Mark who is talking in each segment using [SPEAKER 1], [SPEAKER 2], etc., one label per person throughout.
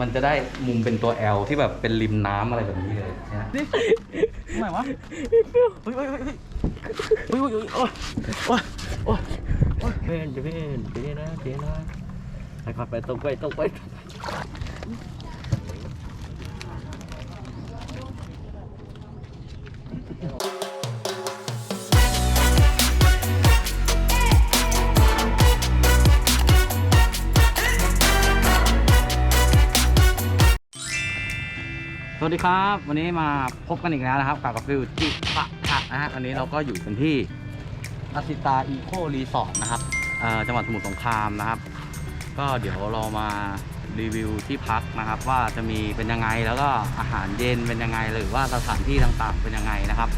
[SPEAKER 1] มันจะได้มุมเป็นตัว L ที่แบบเป็นริมน้ำอะไรแบบนี้เลยนะฮะ
[SPEAKER 2] ทำไมวะเฮ้ยเฮ้ยเฮ้ยเฮ้ยเฮ้ยเฮ้ยโอ้ยโอ้ยโอ้ยโอ้ยเพ่นเดี๋ยวเพ่นเดี๋ยวนะเดี๋ยวนะไปก่อนไปตรงไปตรงไป
[SPEAKER 1] วัสดีครับ วันนี้มาพบกันอีกแล้วนะครับ กับกับฟิวจิปะทะนะฮะวันนี้เราก็อยู่กันที่อาสิตาอีโครีสอร์ทนะครับจังหวัดสมุทรสงครามนะครับ ก็เดี๋ยวเรามารีวิวที่พักนะครับ ว่าจะมีเป็นยังไงแล้วก็อาหารเย็นเป็นยังไงหรือว่าสถานที่ต่างๆเป็นยังไงนะครับ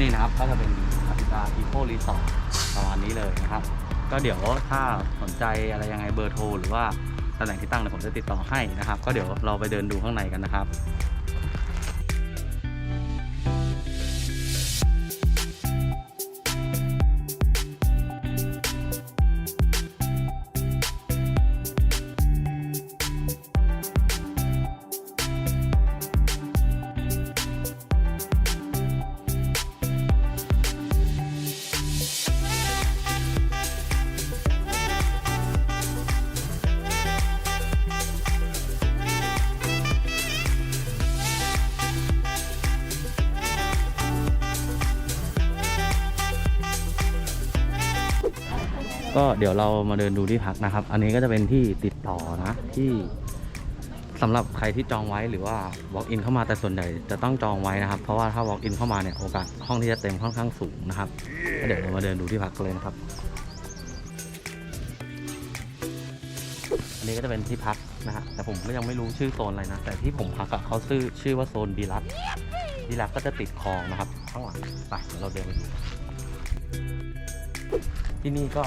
[SPEAKER 1] นี่นะครับก็จะเป็นอาสิตาอีโครีสอร์ทประมาณนี้เลยนะครับ ก็เดี๋ยวถ้าสนใจอะไรยังไงเบอร์โทรหรือว่าตำแหน่งที่ตั้งเดี๋ยวผมจะติดต่อให้นะครับ ก็เดี๋ยวเราไปเดินดูข้างในกันนะครับ ก็เดี๋ยวเรามาเดินดูที่พักนะครับ อันนี้ก็จะเป็นที่ติดต่อนะที่สำหรับใครที่จองไว้หรือว่า walk in เข้ามาแต่ส่วนใหญ่จะต้องจองไว้นะครับ เพราะว่าถ้า walk in เข้ามาเนี่ยโอกาสห้องที่จะเต็มค่อนข้างสูงนะครับก็เดี๋ยวเรามาเดินดูที่พักกันเลยนะครับ อันนี้ก็จะเป็นที่พักนะฮะแต่ผมก็ยังไม่รู้ชื่อโซนอะไรนะ แต่ที่ผมพักอะเขาชื่อชื่อว่าโซนดีลักดีลักก็จะติดคลองนะครับข้างหลังไปเดี๋ยวเราเดินไปดูที่นี่ก็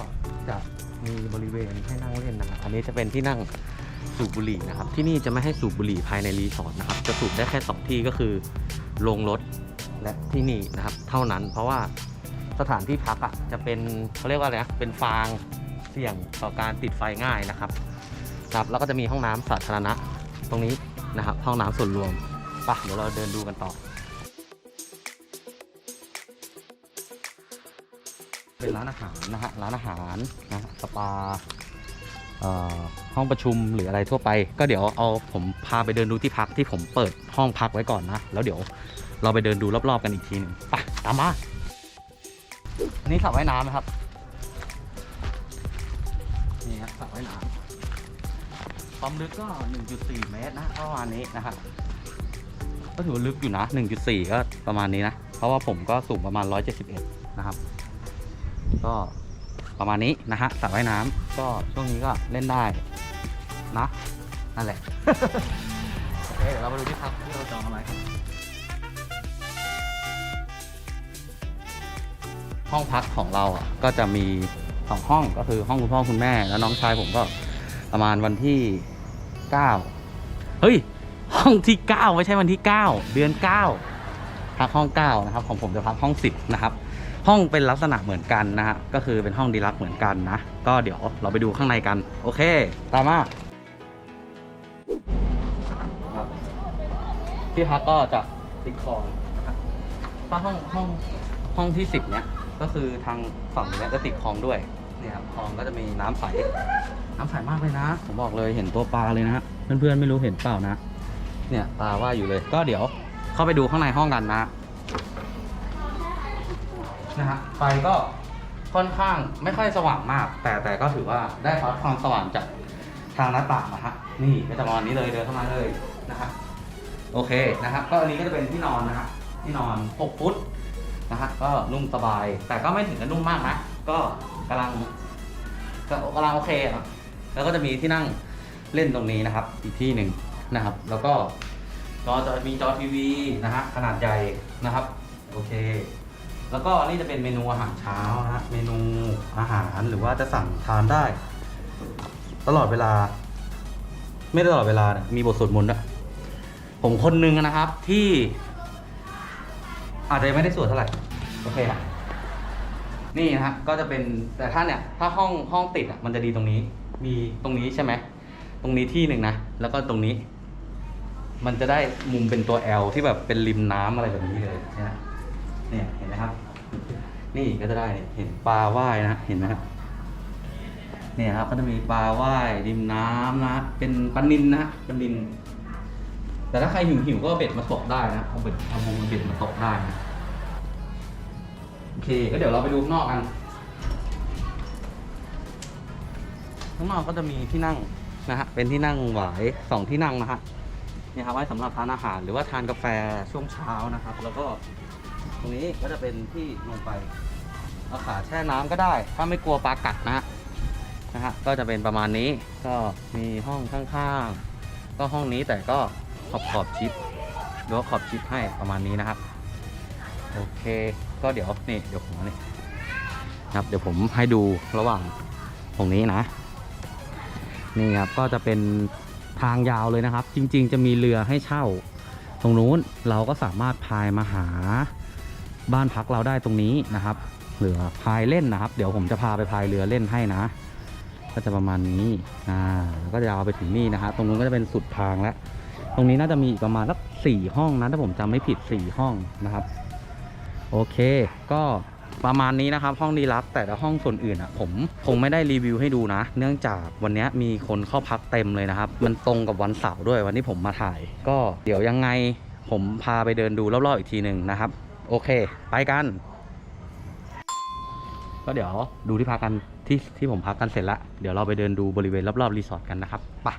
[SPEAKER 1] จะมีบริเวณให้นั่งเล่นนะครับ อันนี้จะเป็นที่นั่งสูบบุหรี่นะครับ ที่นี่จะไม่ให้สูบบุหรี่ภายในรีสอร์ทนะครับ จะสูบได้แค่สองที่ก็คือโรงรถและที่นี่นะครับ เท่านั้นเพราะว่าสถานที่พักอะจะเป็นเขาเรียกว่าอะไรนะเป็นฟางเสี่ยงต่อการติดไฟง่ายนะครับครับ แล้วก็จะมีห้องน้ำสาธารณะตรงนี้นะครับ ห้องน้ำส่วนรวมไปะเดี๋ยวเราเดินดูกันต่อ เป็นร้านอาหารนะฮะร้านอาหารนะสปาเอ่อห้องประชุมหรืออะไรทั่วไป ก็เดี๋ยวเอาผมพาไปเดินดูที่พักที่ผมเปิดห้องพักไว้ก่อนนะ แล้วเดี๋ยวเราไปเดินดูรอบๆกันอีกทีหนึ่งไปตามมาอันนี้สระว่ายน้ำนะครับนี่ครับสระว่ายน้ำความลึกก็ 1.4 เมตรนะประมาณนี้นะครับก็ถือว่าลึกอยู่นะ 1.4 ก็ประมาณนี้นะ เพราะว่าผมก็สูงประมาณ 171 นะครับ ก็ประมาณนี้นะฮะสระว่ายน้ำก็ช่วงนี้ก็เล่นได้นะนั่นแหละ โอเค เดี๋ยวเรามาดูที่พักที่เราจองกันไว้ห้องพักของเราอะก็จะมีสองห้องก็คือห้องคุณพ่อคุณแม่ แล้วน้องชายผมก็ประมาณวันที่เก้าเฮ้ย ห้องที่เก้าไม่ใช่วันที่เก้าเดือนเก้าพักห้องเก้านะครับ ของผมจะพักห้องสิบนะครับ ห้องเป็นลักษณะเหมือนกันนะฮะก็คือเป็นห้องดีลักเหมือนกันนะ ก็เดี๋ยวเราไปดูข้างในกัน โอเค ตามมาที่พักก็จะติดคลองนะครับถ้าห้องห้องห้องที่สิบเนี้ยก็คือทางฝั่งเนี้ยจะติดคลองด้วยเนี่ยครับคลองก็จะมีน้ำใสน้ำใสมากเลยนะ ผมบอกเลยเห็นตัวปลาเลยนะฮะเพื่อนๆไม่รู้เห็นเปล่านะ เนี่ยปลาว่าอยู่เลย ก็เดี๋ยวเข้าไปดูข้างในห้องกันนะ นะฮะไฟก็ค่อนข้างไม่ค่อยสว่างมาก แต่แต่ก็ถือว่าได้ความสว่างจากทางหน้าต่างนะฮะนี่ก็จะประมาณนี้เลยเดินเข้ามาเลยนะฮะโอเคนะครับก็อันนี้ก็จะเป็นที่นอนนะฮะที่นอน 6 ฟุตนะฮะก็นุ่มสบาย แต่ก็ไม่ถึงกับนุ่มมากนะก็กำลังก็กำลังโอเคอะแล้วก็จะมีที่นั่งเล่นตรงนี้นะครับ อีกที่หนึ่งนะครับ แล้วก็ก็จะมีจอทีวีนะฮะขนาดใหญ่นะครับ โอเค แล้วก็นี่จะเป็นเมนูอาหารเช้านะฮะเมนูอาหารหรือว่าจะสั่งทานได้ ตลอดเวลา ไม่ได้ตลอดเวลานะมีบทสวดมนต์ด้วยผมคนหนึงนะครับที่ อาจจะไม่ได้สวดเท่าไหร่โอเคนะนี่นะฮะก็จะเป็นแต่ถ้าเนี่ย ถ้าห้องห้องติดอะมันจะดีตรงนี้ มีตรงนี้ใช่ไหมตรงนี้ที่หนึ่งนะแล้วก็ตรงนี้ มันจะได้มุมเป็นตัว L ที่แบบเป็นริมน้ำอะไรแบบนี้เลยนะเนี่ยเห็นไหมครับ นี่ก็จะได้เห็นปลาว่ายนะเห็นไหมครับเนี่ยครับก็จะมีปลาว่ายริมน้ำนะเป็นปลานินนะปลานิน แต่ถ้าใครหิวหิวๆก็เบ็ดมาตกได้นะเอาเบ็ดเอามงเบ็ดมาตกได้นะโอเคก็เดี๋ยวเราไปดูข้างนอกกันข้างนอกก็จะมีที่นั่งนะฮะเป็นที่นั่งหวายสองที่นั่งนะฮะเนี่ยครับไว้สำหรับทานอาหารหรือว่าทานกาแฟช่วงเช้านะครับ แล้วก็ ตรงนี้ก็จะเป็นที่ลงไปเอาขาแช่น้ำก็ได้ ถ้าไม่กลัวปลากัดนะฮะนะฮะก็จะเป็นประมาณนี้ก็มีห้องข้างๆ ก็ห้องนี้แต่ก็ขอบขอบชิปหรือว่าขอบชิปให้ประมาณนี้นะครับ โอเคก็เดี๋ยวนี่เดี๋ยวผมนี่ครับเดี๋ยวผมให้ดูระหว่างตรงนี้นะ นี่ครับก็จะเป็นทางยาวเลยนะครับ จริง ๆ จะมีเรือให้เช่า ตรงนู้นเราก็สามารถพายมาหา บ้านพักเราได้ตรงนี้นะครับหรือพายเล่นนะครับ เดี๋ยวผมจะพาไปพายเรือเล่นให้นะ ก็จะประมาณนี้อ่าก็จะยาไปถึงนี่นะฮะตรงนู้นก็จะเป็นสุดทางแล้วตรงนี้น่าจะมีอีกประมาณสักสี่ห้องนะถ้าผมจำไม่ผิดสี่ห้องนะครับ โอเค ก็ประมาณนี้นะครับ ห้องดีลักแต่ละห้องส่วนอื่นอะ ผมคงไม่ได้รีวิวให้ดูนะ เนื่องจากวันนี้มีคนเข้าพักเต็มเลยนะครับ มันตรงกับวันเสาร์ด้วยวันที่ผมมาถ่าย ก็เดี๋ยวยังไงผมพาไปเดินดูรอบๆอีกทีหนึ่งนะครับ โอเค ไปกัน ก็เดี๋ยวดูที่พักกันที่ที่ผมพักกันเสร็จแล้วเดี๋ยวเราไปเดินดูบริเวณรอบๆรีสอร์ทกันนะครับไป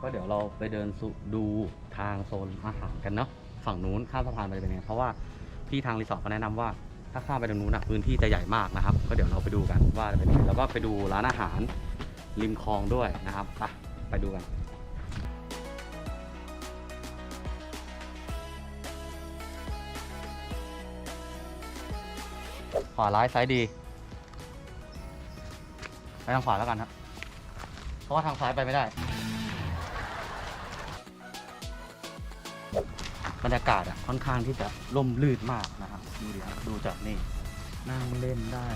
[SPEAKER 1] ก็เดี๋ยวเราไปเดินสุดูทางโซนอาหารกันเนาะฝั่งนู้นข้ามสะพานไปเป็นไงเพราะว่าพี่ทางรีสอร์ทเขาแนะนำว่าถ้าข้ามไปตรงนู้นอะพื้นที่จะใหญ่มากนะครับ ก็เดี๋ยวเราไปดูกันว่าจะเป็นยังไงแล้วก็ไปดูร้านอาหารริมคลองด้วยนะครับไปไปดูกัน วาร้ายซ้ายดีไปทางขวาแล้วกันครับเพราะว่าทางซ้ายไปไม่ได้ บรรยากาศอะค่อนข้างที่จะร่มรื่นมากนะครับดูดิครับดูจากนี่นั่งเล่นได้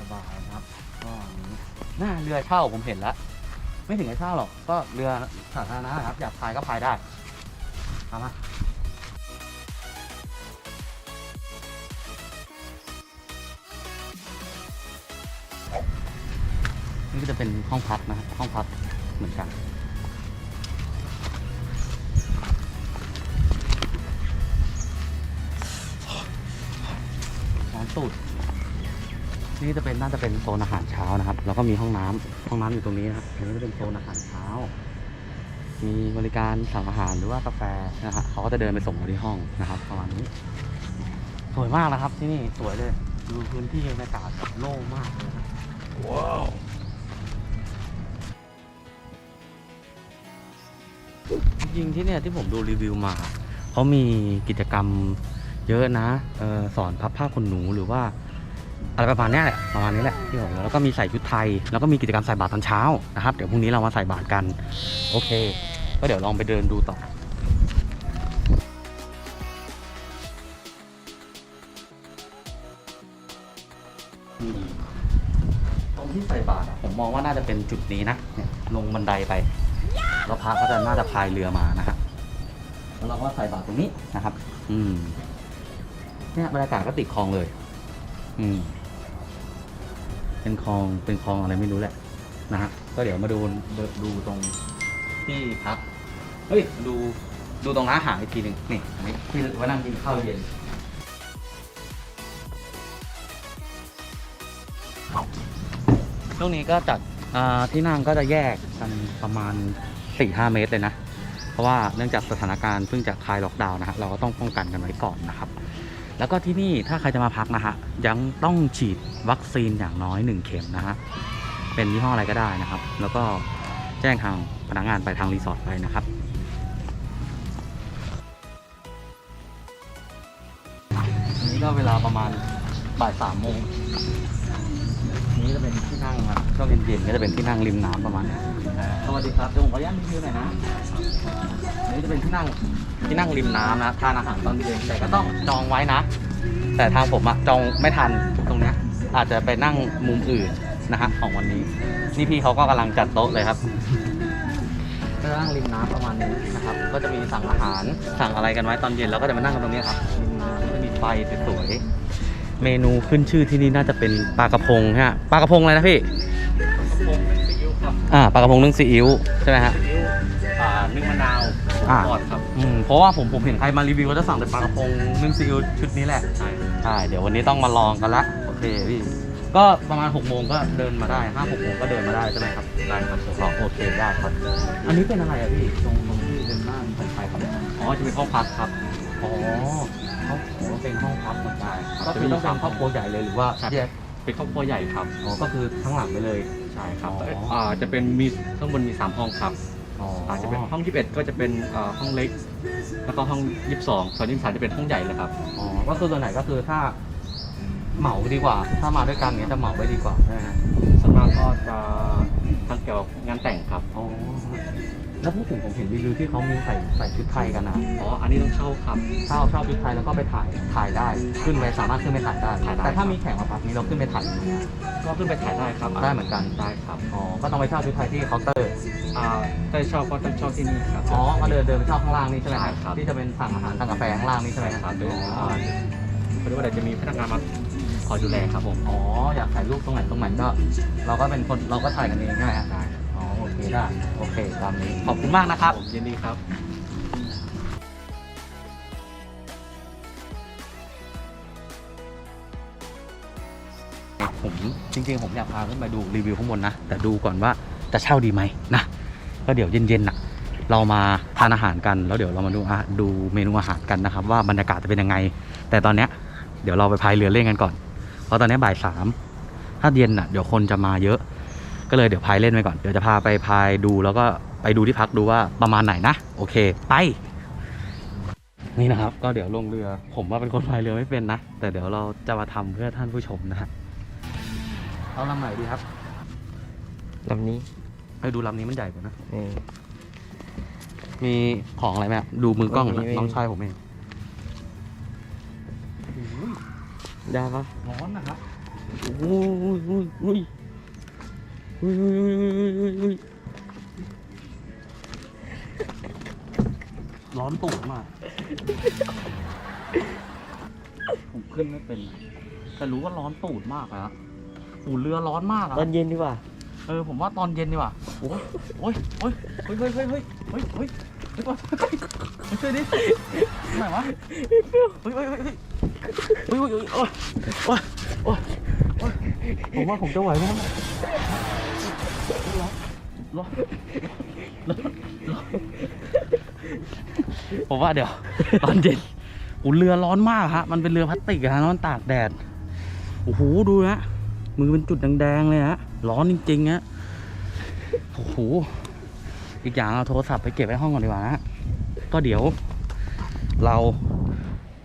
[SPEAKER 1] สบายๆนะครับก็นี้หน้าเรือเช่าผมเห็นแล้ว ไม่ถึงกับเช่าหรอกก็เรือสาธารณะนะครับอยากพายก็พายได้เอามา ก็จะเป็นห้องพักนะครับห้องพักเหมือนกันน้ำตูดนี่จะเป็นน่าจะเป็นโซนอาหารเช้านะครับ แล้วก็มีห้องน้ำห้องน้ำอยู่ตรงนี้นะครับอันนี้จะเป็นโซนอาหารเช้า มีบริการสั่งอาหารหรือว่ากาแฟนะฮะเขาก็จะเดินไปส่งเราที่ห้องนะครับประมาณนี้สวยมากนะครับที่นี่สวยเลย ดูพื้นที่บรรยากาศโล่งมากเลยนะ
[SPEAKER 2] ว้าว
[SPEAKER 1] ริงๆที่เนี่ยที่ผมดูรีวิวมา เขามีกิจกรรมเยอะนะออสอนพับผ้าขนหนูหรือว่า อะไรประมาณนี้แหละประมาณนี้แหละที่ผมแล้วก็มีใส่ชุดไทย แล้วก็มีกิจกรรมใส่บาตรตอนเช้านะครับเดี๋ยวพรุ่งนี้เรามาใส่บาตรกัน โอเค ก็เดี๋ยวลองไปเดินดูต่อตรงที่ใส่บาตรผมมองว่าน่าจะเป็นจุดนี้นะเนี่ยลงบันไดไป แล้วพระก็จะน่าจะพายเรือมานะครับแล้วเราก็ใส่บาตรตรงนี้นะครับ อืม เนี่ยบรรยากาศก็ติดคลองเลย อืม เป็นคลองเป็นคลองอะไรไม่รู้แหละ นะฮะก็เดี๋ยวมาดูดูดูตรงที่พักเฮ้ยดูดูตรงร้านอาหารอีกทีหนึ่งนี่อันนี้ที่ว่านั่งกินข้าวเย็นช่วงนี้ก็จัดอ่าที่นั่งก็จะแยกกันประมาณ 4-5เมตรเลยนะ เพราะว่าเนื่องจากสถานการณ์เพิ่งจะคลายล็อกดาวน์นะฮะเราก็ต้องป้องกันกันไว้ก่อนนะครับ แล้วก็ที่นี่ถ้าใครจะมาพักนะฮะยังต้องฉีดวัคซีนอย่างน้อย 1 เข็มนะฮะเป็นยี่ห้ออะไรก็ได้นะครับ แล้วก็แจ้งทางพนักงานไปทางรีสอร์ทไปนะครับนนี้ก็เวลาประมาณบ่ายสามโมง นี้จะเป็นที่นั่งครับช่วงเย็นๆก็จะเป็นที่นั่งริมน้ำประมาณนี้สวัสดีครับเดี๋ยวผมขออนุญาตรีวิวหน่อยนะอันนี้จะเป็นที่นั่งที่นั่งริมน้ำนะทานอาหารตอนเย็นแต่ก็ต้องจองไว้นะ แต่ทางผมอะจองไม่ทันตรงเนี้ยอาจจะไปนั่งมุมอื่นนะฮะของวันนี้ นี่พี่เขาก็กำลังจัดโต๊ะเลยครับก็จะนั่งริมน้ำประมาณนี้นะครับ ก็จะมีสั่งอาหารสั่งอะไรกันไว้ตอนเย็นเราก็จะมานั่งกันตรงนี้ครับริมน้ำก็มีไฟสวยๆ เมนูขึ้นชื่อที่นี่น่าจะเป็นปลากระพงฮะปลากระพงอะไรนะพี่
[SPEAKER 2] ผมเป็นซีอิ๊วครับ
[SPEAKER 1] อ่าปลากระพงนึ่งซีอิ๊วใช่ไหมฮะ
[SPEAKER 2] ซีอิ๊วอ่านึ่งมะนาว
[SPEAKER 1] อ่า
[SPEAKER 2] ทอดครับ
[SPEAKER 1] อืมเพราะว่าผมผมเห็นใครมารีวิวก็จะสั่งแต่ปลากระพงนึ่งซีอิ๊วชุดนี้แหละ
[SPEAKER 2] ใช่
[SPEAKER 1] ใช่เดี๋ยววันนี้ต้องมาลองกันละโอเคพี่ก็ประมาณ6กโมงก็เดินมาได้ห้าหกโมงก็เดินมาได้ใช่ไหมครับได้ครับอ๋อโอเคได้ครับอันนี้เป็นอะไรอะพี่ตรงตรงที่เดินหน้ามีไฟไฟครับ
[SPEAKER 2] อ๋อจะเป็นห้องพักครับ
[SPEAKER 1] อ๋อ เขาผมว่าเป็นห้องพักเหมือนกัน
[SPEAKER 2] ครับ
[SPEAKER 1] ก็คือต้องเป็นครอบครัวใหญ่เลยหรือว่า
[SPEAKER 2] ครับ
[SPEAKER 1] แยก
[SPEAKER 2] เป็นครอบครัวใหญ่ครับ
[SPEAKER 1] อ๋อก็คือทั้งหลังไปเลย
[SPEAKER 2] ใช่ครับ
[SPEAKER 1] อ๋อ
[SPEAKER 2] อ่าจะเป็นมีข้างบนมีสามห้องครับ
[SPEAKER 1] อ๋อ
[SPEAKER 2] อาจจะเป็นห้อง 21 ก็จะเป็นอ่าห้องเล็ก แล้วก็ห้อง 22ส่วน23จะเป็นห้องใหญ่เลยครับ
[SPEAKER 1] อ๋อก็คือส่วนไหนก็คือถ้าเหมาดีกว่า ถ้ามาด้วยกันเนี้ยจะเหมาไว้ดีกว่าใช่ไหมฮะ
[SPEAKER 2] ส่วนมากก็จะทางเกี่ยวกับงานแต่งครับ
[SPEAKER 1] อ๋อ แล้วพูดถึงผมเห็นรีวิวที่เขามีใส่ใส่ชุดไทยกันนะ
[SPEAKER 2] อ๋อ อันนี้ต้องเช่าครับ
[SPEAKER 1] ถ้าเราชอบชุดไทยแล้วก็ไปถ่ายถ่ายได้ ขึ้นไปสามารถขึ้นไปถ่ายได้
[SPEAKER 2] ถ่ายได้
[SPEAKER 1] แต่ถ้ามีแข่งมาพักนี้เราขึ้นไปถ่ายยังไงอะ
[SPEAKER 2] ก็ขึ้นไปถ่ายได้ครับ
[SPEAKER 1] ได้เหมือนกัน
[SPEAKER 2] ได้ครับ
[SPEAKER 1] อ๋อ ก็ต้องไปเช่าชุดไทยที่เคาน์เตอร์
[SPEAKER 2] อ่าถ้าชอบก็ต้องเช่าที่นี่ครับ
[SPEAKER 1] อ๋อ ก็เดินเดินไปเช่าข้างล่างนี่ใช่ไหม
[SPEAKER 2] ใช่ครับ
[SPEAKER 1] ที่จะเป็นสั่งอาหารสั่งกาแฟข้างล่างนี่ใช่ไหม
[SPEAKER 2] ครับเดี๋ยว
[SPEAKER 1] อ๋
[SPEAKER 2] อ่า
[SPEAKER 1] อ
[SPEAKER 2] เขาเรียกว่าเดี๋ยวจะมีพนักงานมาคอยดูแลครับผม
[SPEAKER 1] อ๋อ อยากถ่ายรูปตรงไหนตรงไหนก็ เราก็เป็นคนเราก็ถ่ายกันเองใช่ไหมฮะ
[SPEAKER 2] ได้
[SPEAKER 1] อ๋อโอเคได้ โอเคตามนี้ ขอบคุณมากนะครับ
[SPEAKER 2] ผมยินดีครับ
[SPEAKER 1] ผมจริงๆ ผมอยากพาขึ้นไปดูรีวิวข้างบนนะ แต่ดูก่อนว่าจะเช่าดีไหมนะ ก็เดี๋ยวเย็นๆนะเรามาทานอาหารกันแล้วเดี๋ยวเรามาดูอะดูเมนูอาหารกันนะครับ ว่าบรรยากาศจะเป็นยังไง แต่ตอนเนี้ยเดี๋ยวเราไปพายเรือเล่นกันก่อน เพราะตอนนี้บ่ายสามถ้าเย็นอะเดี๋ยวคนจะมาเยอะ ก็เลยเดี๋ยวพายเล่นไปก่อน เดี๋ยวจะพาไปพายดูแล้วก็ไปดูที่พักดูว่าประมาณไหนนะ โอเคไปนี่นะครับ ก็เดี๋ยวลงเรือ ผมว่าเป็นคนพายเรือไม่เป็นนะ แต่เดี๋ยวเราจะมาทำเพื่อท่านผู้ชมนะฮะเอาลำไหนดีครับ
[SPEAKER 2] ลำนี้
[SPEAKER 1] ไปดูลำนี้มันใหญ่กว่านะ
[SPEAKER 2] นี่
[SPEAKER 1] มีของอะไรไหมอะดูมือกล้องหน่อย
[SPEAKER 2] ไม่มี
[SPEAKER 1] น้องชายผมเอง
[SPEAKER 2] ได้ปะ
[SPEAKER 1] ร้อนนะครับ
[SPEAKER 2] อุ้ยอุ้ย
[SPEAKER 1] ร้อนตูดมาก ผมขึ้นไม่เป็น แต่รู้ว่าร้อนตูดมากอะอูเรือร้อนมากอะ
[SPEAKER 2] ตอนเย็นดีกว่า
[SPEAKER 1] เออผมว่าตอนเย็นดีกว่า โอ้ยโอ้ยโอ้ยเฮ้ยเฮ้ยเฮ้ยเฮ้ยเฮ้ยเฮ้ยเฮ้ยก่อนเฮ้ยมาช่วยดิไหนวะเฮ้ยเฮ้ยเฮ้ยเฮ้ยเฮ้ยเฮ้ยเฮ้ยโอ้ยโอ้ยโอ้ยโอ้ยผมว่าผมจะไหวไหมครับ ผมว่าเดี๋ยว ตอนเย็นอูเรือร้อนมากฮะ มันเป็นเรือพลาสติกฮะแล้วมันตากแดด โอ้โห ดูนะ มือเป็นจุดแดงๆเลยฮะ ร้อนจริงๆฮะ โอ้โห อีกอย่างเอาโทรศัพท์ไปเก็บไว้ห้องก่อนดีกว่านะก็เดี๋ยว เรา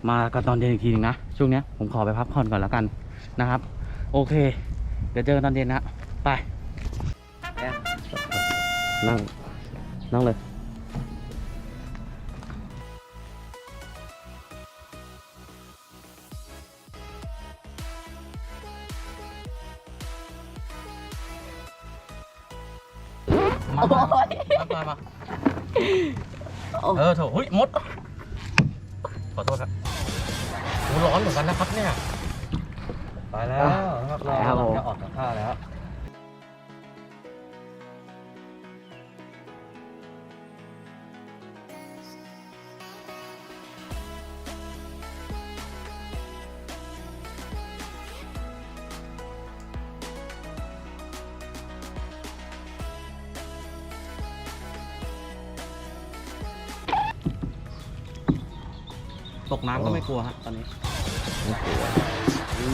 [SPEAKER 1] มากันตอนเย็นอีกทีหนึงนะ ช่วงเนี้ยผมขอไปพักผ่อนก่อนแล้วกันนะครับ โอเค เดี๋ยวเจอกันตอนเย็นนะ ไป นั่ง นั่งเลยมามามามามาเออโถเฮ้ยมด ขอโทษครับโอ้ร้อนเหมือนกันนะครับเนี่ย ไปแล้วนะครับ
[SPEAKER 2] ไปครับผม
[SPEAKER 1] จะออกจากท่าแล้ว ตกน้ำก็ไม่กลัวฮะตอนนี้
[SPEAKER 2] อู้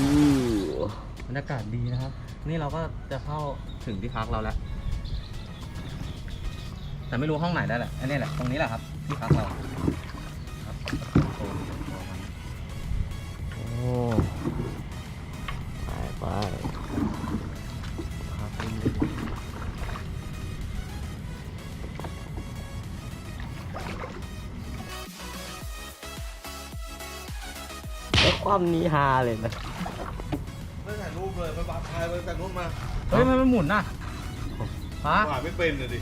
[SPEAKER 1] บรรยากาศดีนะครับ นี่เราก็จะเข้าถึงที่พักเราแล้ว แต่ไม่รู้ห้องไหนได้แหละอันนี้แหละ ตรงนี้แหละครับที่พักเรา
[SPEAKER 2] แล้วความนี้ฮาเลยนะ
[SPEAKER 3] ไม่ถ่ายรูปเลยไปบัฟพายไปแต่งรูปมา
[SPEAKER 1] เฮ้ยมันมันหมุนน่ะฮะ
[SPEAKER 3] ถ่ายไม่เป็นเลยดิ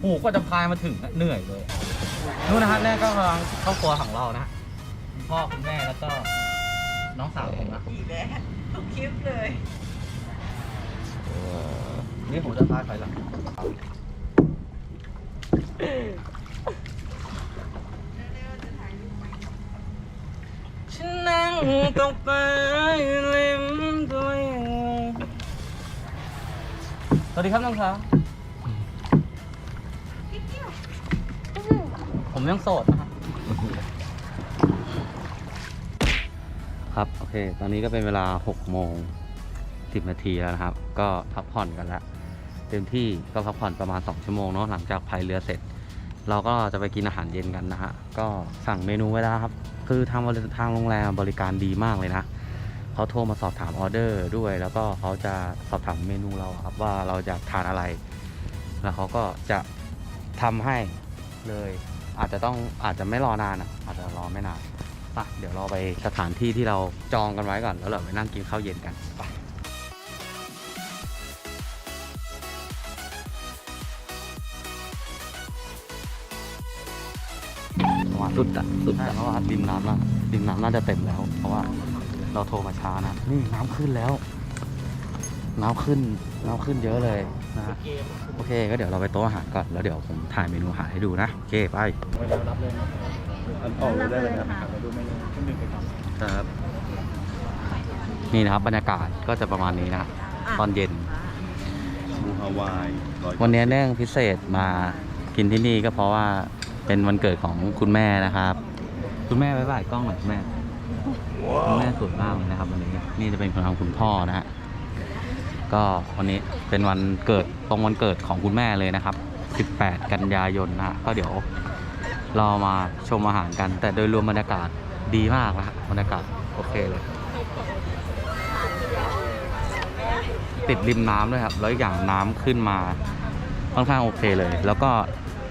[SPEAKER 1] โอ้โหกว่าจะพายมาถึงอะเหนื่อยเลยนู่นนะฮะแม่ก็กำลังเข้าครัวของเรานะฮะคุณพ่อคุณแม่แล้วก็น้องสาวผมนะ
[SPEAKER 4] อีกแล้วทุกคลิปเลย
[SPEAKER 1] นี่ผมจะพายถอยหลังฉันนั่ง ตกปลาเล่มตัวเองสวัสดีครับน้องสาวผมยังโสดนะฮะครับ โอเค ตอนนี้ก็เป็นเวลา6โมง10 นาทีแล้วนะครับ ก็พักผ่อนกันแล้วเต็มที่ก็พักผ่อนประมาณ 2 ชั่วโมงเนาะหลังจากพายเรือเสร็จ เราก็จะไปกินอาหารเย็นกันนะฮะ ก็สั่งเมนูไว้แล้วครับ คือทางทางโรงแรมบริการดีมากเลยนะเขาโทรมาสอบถามออเดอร์ด้วย แล้วก็เขาจะสอบถามเมนูเราครับว่าเราจะทานอะไร แล้วเขาก็จะทำให้เลย อาจจะต้องอาจจะไม่รอนานอะอาจจะรอไม่นานไปเดี๋ยวเราไปสถานที่ที่เราจองกันไว้ก่อนแล้วเราไปนั่งกินข้าวเย็นกันไป
[SPEAKER 2] สุดอะสุด
[SPEAKER 1] ใช่
[SPEAKER 2] อะ
[SPEAKER 1] เพราะว่าริมน้ำน่ะริมน้ำน่าจะเต็มแล้ว เพราะว่าเราโทรมาช้านะ นี่น้ำขึ้นแล้ว น้ำขึ้น น้ำขึ้นเยอะเลยนะฮะโอเค ก็เดี๋ยวเราไปโต๊ะอาหารก่อนแล้วเดี๋ยวผมถ่ายเมนูอาหารให้ดูนะโอเคไป
[SPEAKER 3] ออกได้เลยนะครับมาดูเมนูที่หนึ่งไปก่อน
[SPEAKER 1] ครับนี่นะครับบรรยากาศก็จะประมาณนี้นะครับตอนเย็น
[SPEAKER 3] บูฮาวายร้อย
[SPEAKER 1] วันนี้เนื่องพิเศษมากินที่นี่ก็เพราะว่า เป็นวันเกิดของคุณแม่นะครับ คุณแม่ไว้บ่ายกล้องหน่อยคุณแม่คุณแม่สวยมากเลยนะครับวันนี้นี่จะเป็นคนทำคุณพ่อนะฮะก็วันนี้เป็นวันเกิดตรงวันเกิดของคุณแม่เลยนะครับ 18 กันยายนนะฮะก็เดี๋ยวเรามาชมอาหารกัน แต่โดยรวมบรรยากาศดีมากนะฮะบรรยากาศโอเคเลย ติดริมน้ำด้วยครับ แล้วอีกอย่างน้ำขึ้นมาค่อนข้างโอเคเลย แล้วก็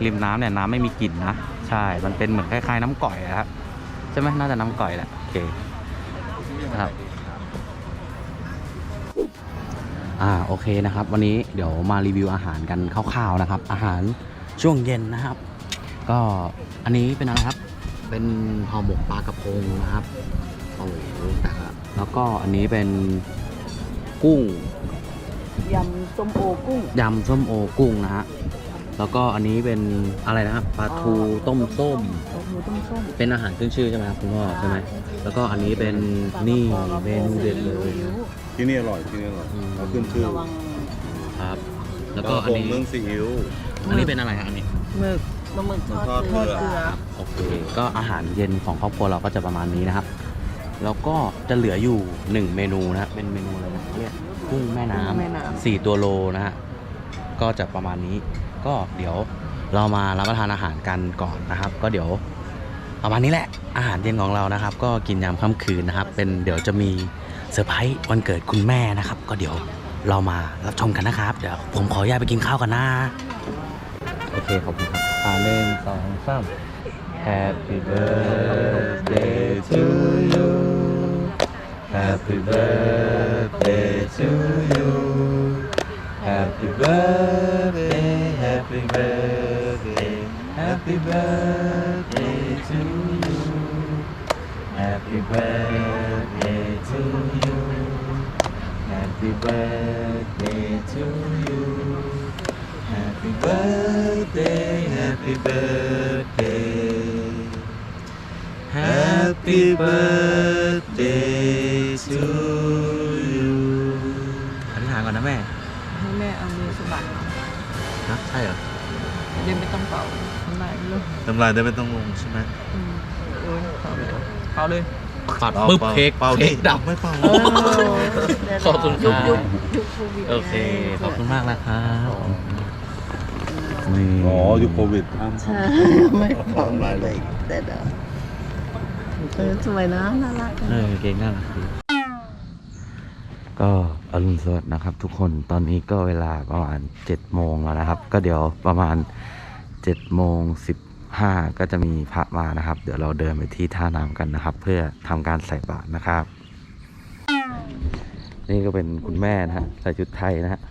[SPEAKER 1] ริมน้ำเนี่ยน้ำไม่มีกลิ่นนะ ใช่ มันเป็นเหมือนคล้ายๆน้ำก่อยอะครับใช่ไหมน่าจะน้ำก่อยแหละโอเคนะครับอ่าโอเคนะครับ วันนี้เดี๋ยวมารีวิวอาหารกันคร่าวๆนะครับ อาหารช่วงเย็นนะครับ ก็อันนี้เป็นอะไรครับ เป็นห่อหมกปลากระพงนะครับโอ้โหแต่ละแล้วก็อันนี้เป็นกุ้ง
[SPEAKER 4] ยำส้มโอกุ้ง
[SPEAKER 1] ยำส้มโอกุ้งนะฮะ แล้วก็อันนี้เป็นอะไรนะครับปลาทูต้มส้ม
[SPEAKER 4] โอ้โหต้มส้ม
[SPEAKER 1] เป็นอาหารขึ้นชื่อใช่ไหมครับคุณพ่อใช่ไหมแล้วก็อันนี้เป็นนี่เมนูเด็ดเลย
[SPEAKER 3] ที่นี่อร่อยที่นี่อร่อย
[SPEAKER 1] อืม
[SPEAKER 3] เขาขึ้นชื่อ
[SPEAKER 4] ระวัง
[SPEAKER 1] ครับ แล้วก็อัน
[SPEAKER 3] ปลา
[SPEAKER 1] นี้
[SPEAKER 3] พงเมืองซีอิ๊ว
[SPEAKER 1] อันนี้เป็นอะไรฮะอันนี้
[SPEAKER 4] หมึกปลาหมึกทอด
[SPEAKER 3] ทอด
[SPEAKER 4] เกลือ
[SPEAKER 1] โอเคก็อาหารเย็นของครอบครัวเราก็จะประมาณนี้นะครับ แล้วก็จะเหลืออยู่หนึ่งเมนูนะครับเป็นเมนูอะไรนะเรียกกุ้งแม่น้
[SPEAKER 4] แม่น้ำ
[SPEAKER 1] สี่ตัวโลนะฮะก็จะประมาณนี้ ก็เดี๋ยวเรามารับประทานอาหารกันก่อนนะครับ ก็เดี๋ยวประมาณนี้แหละอาหารเย็นของเรานะครับ ก็กินยามค่ำคืนนะครับ เป็นเดี๋ยวจะมีเซอร์ไพรส์วันเกิดคุณแม่นะครับ ก็เดี๋ยวเรามารับชมกันนะครับ เดี๋ยวผมขออนุญาตไปกินข้าวกันนะโอเคขอบคุณครับอ่าหนึ่งสองสาม Happy birthday to you Happy birthday
[SPEAKER 4] ใช่ไห
[SPEAKER 3] ม
[SPEAKER 4] อืมโอ้ยเป่าเลยเป่าเลย
[SPEAKER 1] ปัดปึ๊บเค้ก
[SPEAKER 3] เป่า
[SPEAKER 1] เค้
[SPEAKER 3] ดิ
[SPEAKER 1] กดับ
[SPEAKER 3] ไม่เป่า
[SPEAKER 1] ขอบคุณครับ
[SPEAKER 4] ยุคยุคโควิด
[SPEAKER 1] โอเค ขอบคุณมากนะครับนี่
[SPEAKER 3] อ๋ออยู่โควิดห้าม
[SPEAKER 4] ใช่ไม่เป่าเลยแต่เดี๋ยวเออสวยนะน่ารักจัง
[SPEAKER 1] เออเก่งน่ารักดีก็อรุณสวัสดิ์นะครับ ทุกคนตอนนี้ก็เวลาประมาณเจ็ดโมงแล้วนะครับ ก็เดี๋ยวประมาณเจ็ดโมง ห้าก็จะมีพระมานะครับ เดี๋ยวเราเดินไปที่ท่าน้ำกันนะครับ เพื่อทำการใส่บาตรนะครับ นี่ก็เป็นคุณแม่นะฮะใส่ชุดไทยนะฮะ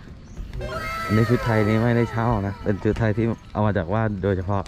[SPEAKER 1] อันนี้ชุดไทยนี้ไม่ได้เช่านะ เป็นชุดไทยที่เอามาจากว่านโดยเฉพาะ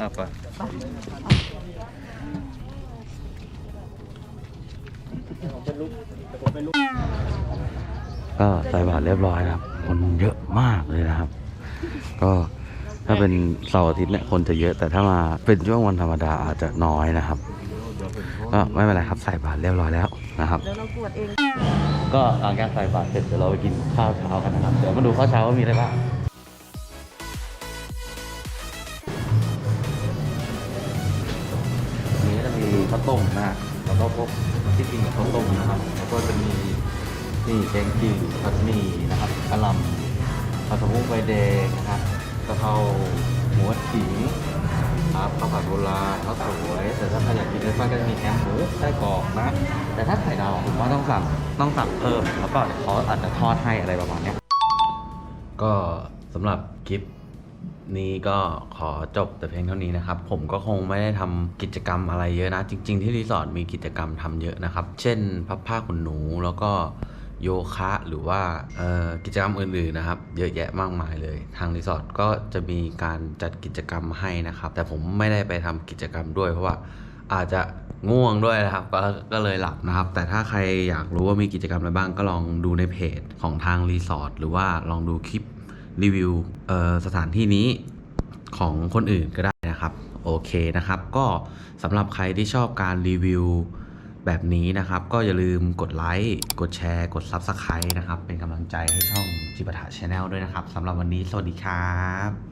[SPEAKER 1] อะไปก็ใส่บาตรเรียบร้อยนะครับ คนเยอะมากเลยนะครับ ก็ถ้าเป็นเสาร์อาทิตย์เนี่ยคนจะเยอะ แต่ถ้ามาเป็นช่วงวันธรรมดาอาจจะน้อยนะครับ ก็ไม่เป็นไรครับใส่บาตรเรียบร้อยแล้วนะครับ
[SPEAKER 4] เดี๋ยวเรากวดเอง
[SPEAKER 1] ก็หลังจากใส่บาตรเสร็จเดี๋ยวเราไปกินข้าวเช้ากันนะครับ เดี๋ยวมาดูข้าวเช้าว่ามีอะไรบ้างนี้ก็จะมีข้าวต้มนะฮะแล้วก็พวกที่กินกับข้าวต้มนะครับ แล้วก็จะมีนี่แกงจืดผัดหมี่นะครับกะหล่ำผัดผักบุ้งไฟแดงนะครับกะเพราหมูขิง ครับข้าวผัดโบราณข้าวสวยแต่ถ้าใครอยากกินเนื้อปลาก็จะมีแกงหมูไส้กรอกนะ แต่ถ้าไข่ดาวผมว่าต้องสั่งต้องสั่งเพิ่มแล้วก็เดี๋ยวเขาอาจจะทอดให้อะไรประมาณเนี้ยก็สำหรับคลิปนี้ก็ขอจบแต่เพียงเท่านี้นะครับ ผมก็คงไม่ได้ทำกิจกรรมอะไรเยอะนะ จริง ๆ ที่รีสอร์ทมีกิจกรรมทำเยอะนะครับ เช่น พับผ้าขนหนูแล้วก็ โยคะหรือว่ากิจกรรมอื่นๆนะครับ เยอะแยะมากมายเลย ทางรีสอร์ทก็จะมีการจัดกิจกรรมให้นะครับ แต่ผมไม่ได้ไปทำกิจกรรมด้วยเพราะว่าอาจจะง่วงด้วยนะครับก็ก็เลยหลับนะครับ แต่ถ้าใครอยากรู้ว่ามีกิจกรรมอะไรบ้างก็ลองดูในเพจของทางรีสอร์ทหรือว่าลองดูคลิปรีวิวสถานที่นี้ของคนอื่นก็ได้นะครับ โอเคนะครับ ก็สำหรับใครที่ชอบการรีวิว แบบนี้นะครับ ก็อย่าลืมกดไลค์ กดแชร์ กด Subscribe นะครับ เป็นกำลังใจให้ช่องจิปาถะชาแนลด้วยนะครับสำหรับวันนี้สวัสดีครับ